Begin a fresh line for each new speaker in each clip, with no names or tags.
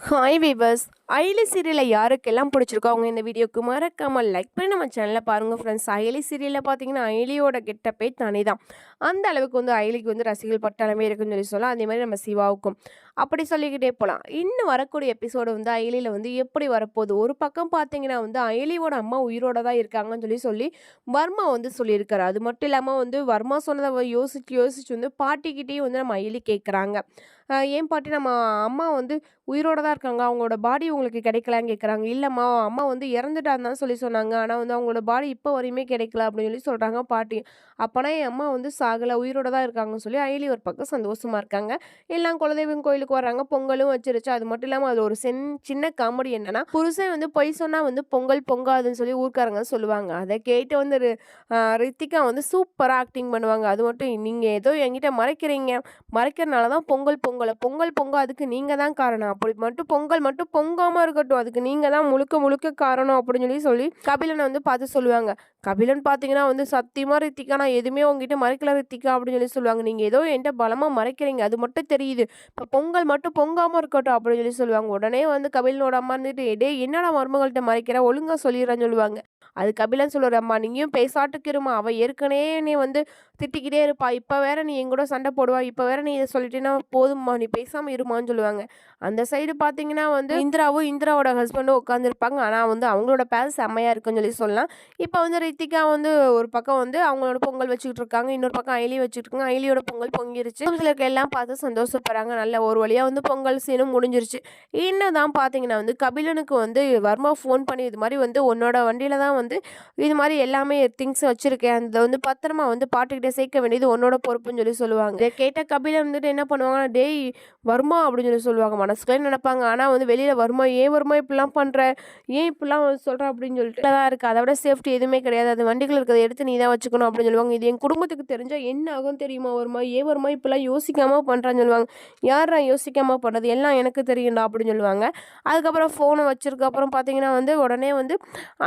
Hi viewers Ayali சீரியலை யாருக்கெல்லாம் பிடிச்சிருக்கோ அவங்க இந்த வீடியோக்கு மறக்காமல் லைக் பண்ணி நம்ம சேனலில் பாருங்கள் ஃப்ரெண்ட்ஸ் அயலி சீரியலில் பார்த்தீங்கன்னா அயலியோட கெட்டப்பே தனி தான். அந்த அளவுக்கு வந்து அயலிக்கு வந்து ரசிகர்கள் பட்டாளமே இருக்குன்னு சொல்லி சொல்லலாம். அதே மாதிரி நம்ம சிவாவுக்கும். அப்படி சொல்லிக்கிட்டே போகலாம் இன்னும் வரக்கூடிய எபிசோடு வந்து அயலியில் வந்து எப்படி வரப்போகுது? ஒரு பக்கம் பார்த்தீங்கன்னா வந்து அயலியோட அம்மா உயிரோட தான் இருக்காங்கன்னு சொல்லி சொல்லி வர்மா வந்து சொல்லியிருக்காரு. அது மட்டும் இல்லாமல் வந்து வர்மா சொன்னதை யோசிச்சு யோசிச்சு வந்து பாட்டிக்கிட்டேயும் வந்து நம்ம அயலி கேட்குறாங்க ஏன் பாட்டி நம்ம அம்மா வந்து உயிரோட தான் இருக்காங்க. அவங்களோட பாடி உங்களுக்கு கிடைக்கலான்னு கேட்குறாங்க இல்லைம்மா அம்மா வந்து இறந்துட்டான்னு தான் சொல்லி சொன்னாங்க. ஆனால் வந்து அவங்களோட பாடி இப்போ வரையுமே கிடைக்கல அப்படின்னு சொல்லி சொல்கிறாங்க பாட்டி. அப்போனா என் அம்மா வந்து சாகலை உயிரோட தான் இருக்காங்கன்னு சொல்லி அயலி ஒரு பக்கம் சந்தோஷமாக இருக்காங்க. எல்லாம் குலதெய்வம் கோயிலுக்கு வர்றாங்க பொங்கலும் வச்சிருச்சு. அது மட்டும் இல்லாமல் அது ஒரு சென் சின்ன காமெடி என்னன்னா புருஷன் வந்து பொய் சொன்னால் வந்து பொங்கல் பொங்காதுன்னு சொல்லி ஊர்க்காரங்க சொல்லுவாங்க. அதை கேட்டு வந்து ரி- ரித்திகா வந்து சூப்பராக ஆக்டிங் பண்ணுவாங்க. அது மட்டும் நீங்கள் ஏதோ என்கிட்ட மறைக்கிறீங்க. மறைக்கிறனால தான் பொங்கல் பொங்கலை. பொங்கல் பொங்காதுக்கு நீங்கள் தான் காரணம். அப்படி மட்டும் பொங்கல் மட்டும் போகாமல் இருக்கட்டும். அதுக்கு நீங்கள் தான் முழுக்க முழுக்க காரணம் அப்படின்னு சொல்லி சொல்லி கபிலனை வந்து பார்த்து சொல்லுவாங்க. கபிலன் பார்த்தீங்கன்னா வந்து சத்தியமாக ரித்திகா நான் எதுவுமே உங்ககிட்ட மறைக்கல ரித்திகா அப்படின்னு சொல்லி சொல்லுவாங்க. நீங்கள் ஏதோ என்கிட்ட பலமாக மறைக்கிறீங்க. அது மட்டும் தெரியுது. இப்போ பொங்கல் மட்டும் பொங்காமல் இருக்கட்டும் அப்படின்னு சொல்லி சொல்லுவாங்க. உடனே வந்து கபிலனோட அம்மா இருந்துட்டு டே என்னடா மருமகள்கிட்ட மறைக்கிற? ஒழுங்காக சொல்லிடுறேன்னு சொல்லுவாங்க. அது கபிலன் சொல்லுற அம்மா நீயும் பேசாட்டுக்கு இருமா அவள் ஏற்கனவே நீ வந்து திட்டிக்கிட்டே இருப்பா. இப்போ வேற நீ எங்கூட சண்டை போடுவா. இப்போ வேற நீ இதை சொல்லிட்டேன்னா போதும்மா. நீ பேசாமல் இருமான்னு சொல்லுவாங்க. அந்த சைடு பார்த்தீங்கன்னா வந்து இந்திராவும் இந்திராவோட ஹஸ்பண்டும் உட்காந்துருப்பாங்க ஆனால் வந்து அவங்களோட பேர் செம்மையாக இருக்குன்னு சொல்லி சொல்லலாம். இப்போ வந்து ரித்திகா வந்து ஒரு பக்கம் வந்து அவங்களோட பொங்கல் வச்சுக்கிட்டு இருக்காங்க இன்னொரு பக்கம் ஐலி வச்சுட்டு இருக்காங்க ஐலியோட பொங்கல் பொங்கிருச்சு. சிலருக்கு எல்லாம் பார்த்து சந்தோஷப்படுறாங்க. நல்ல ஒரு வழியாக வந்து பொங்கல் சீனும் முடிஞ்சிருச்சு. இன்னும் தான் பார்த்தீங்கன்னா வந்து கபிலனுக்கு வந்து வர்மா ஃபோன் பண்ணி இது மாதிரி வந்து உன்னோட வண்டியில் தான் வந்து இது மாதிரி எல்லாமே திங்ஸ் வச்சுருக்கேன். அதை வந்து பத்திரமா வந்து பாட்டுக்கிட்டே சேர்க்க வேண்டியது உன்னோட பொறுப்புன்னு சொல்லி சொல்லுவாங்க. இதை கேட்ட கபிலன் வந்துட்டு என்ன பண்ணுவாங்கன்னா டேய் வருமா அப்படின்னு சொல்லி சொல்லுவாங்க. மனசுக்குள்ளே நினைப்பாங்க. ஆனால் வந்து வெளியில் வருமா ஏன் வருமா இப்படிலாம் பண்ணுற ஏன் இப்படிலாம் சொல்கிற அப்படின்னு சொல்லிட்டு. தான் இருக்குது அதை விட சேஃப்டி எதுவுமே கிடையாது. அது வண்டிகள் இருக்கிறத எடுத்து நீ தான் வச்சுக்கணும் அப்படின்னு சொல்லுவாங்க. இது என் குடும்பத்துக்கு தெரிஞ்சால் என்ன ஆகும் தெரியுமா? வருமா ஏன் வருமா இப்போல்லாம் யோசிக்காமல் பண்ணுறான்னு சொல்லுவாங்க. யாரா யோசிக்காமல் பண்ணுறது எல்லாம் எனக்கு தெரியும்டா அப்படின்னு சொல்லுவாங்க. அதுக்கப்புறம் ஃபோனை வச்சிருக்க. அப்புறம் பார்த்தீங்கன்னா வந்து உடனே வந்து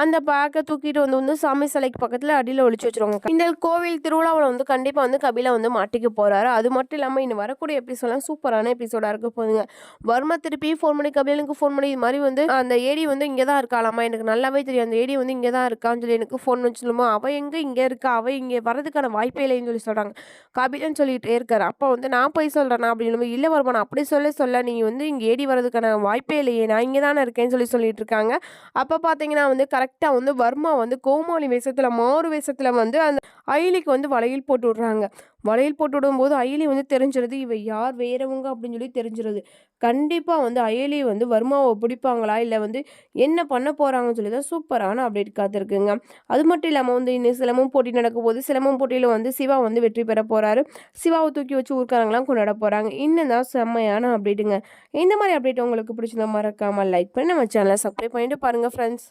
அந்த பேக்கை தூக்கிட்டு வந்து வந்து சாமி சிலைக்கு பக்கத்தில் அடியில் ஒழிச்சு வச்சுருவாங்க. இந்த கோவில் திருவிழாவில் வந்து கண்டிப்பாக வந்து கபிலா வந்து மாட்டிக்க போகிறாரு அது மட்டும் இல்லாமல் இன்னும் வரக்கூடிய எபிசோட்லாம் சூப்பரான எபிசோடாக இருக்க போகுதுங்க. வர்மா திருப்பி ஃபோன் பண்ணி கபிலனுக்கு ஃபோன் பண்ணி இது மாதிரி வந்து அந்த ஏடி வந்து இங்கே தான் இருக்காளாமா? எனக்கு நல்லாவே தெரியும். அந்த ஏடி வந்து இங்கே தான் இருக்கான்னு சொல்லி எனக்கு ஃபோன் பண்ணி சொல்லுமோ அவள் எங்கே இங்கே இருக்கா? அவள் இங்கே வரதுக்கான வாய்ப்பே இல்லைன்னு சொல்லி சொல்கிறாங்க கபிலன்னு சொல்லிகிட்டே இருக்காரு. அப்போ வந்து நான் போய் சொல்கிறேன்னா அப்படின்னு இல்லை வருமா நான் அப்படி சொல்ல சொல்ல நீங்கள் வந்து இங்கே ஏடி வரதுக்கான வாய்ப்பே இல்லையே. நான் இங்கே தானே இருக்கேன்னு சொல்லி சொல்லிட்டு இருக்காங்க. அப்போ பார்த்தீங்கன்னா வந்து கரெக்டாக வந்து வர்மா வந்து கோமாளி வேஷத்தில் மாறு வேஷத்தில் வந்து அந்த அயிலிக்கு வந்து வளையல் போட்டு விட்றாங்க. வளையல் போட்டு விடும்போது அயலி வந்து தெரிஞ்சிருது இவ யார்? வேறவங்க? அப்படின்னு சொல்லி தெரிஞ்சிருது. கண்டிப்பாக வந்து அயலி வந்து வர்மாவை பிடிப்பாங்களா? இல்லை வந்து என்ன பண்ண போகிறாங்கன்னு சொல்லி தான் சூப்பரான அப்டேட் காத்திருக்குங்க. அது மட்டும் இல்லாமல் வந்து இன்னும் சிலம்பம் போட்டி நடக்கும் போது சிலம்பம் போட்டியில் வந்து சிவா வந்து வெற்றி பெற போகிறாரு சிவாவை தூக்கி வச்சு ஊர்க்காரங்களாம் கொண்டாட போகிறாங்க இன்னும் தான் செம்மையான அப்டேட்டுங்க. இந்த மாதிரி அப்டேட் உங்களுக்கு பிடிச்சிருந்தா மறக்காமல் லைக் பண்ணி நம்ம சேனலை சப்ஸ்கிரைப் பண்ணிட்டு பாருங்கள் ஃப்ரெண்ட்ஸ்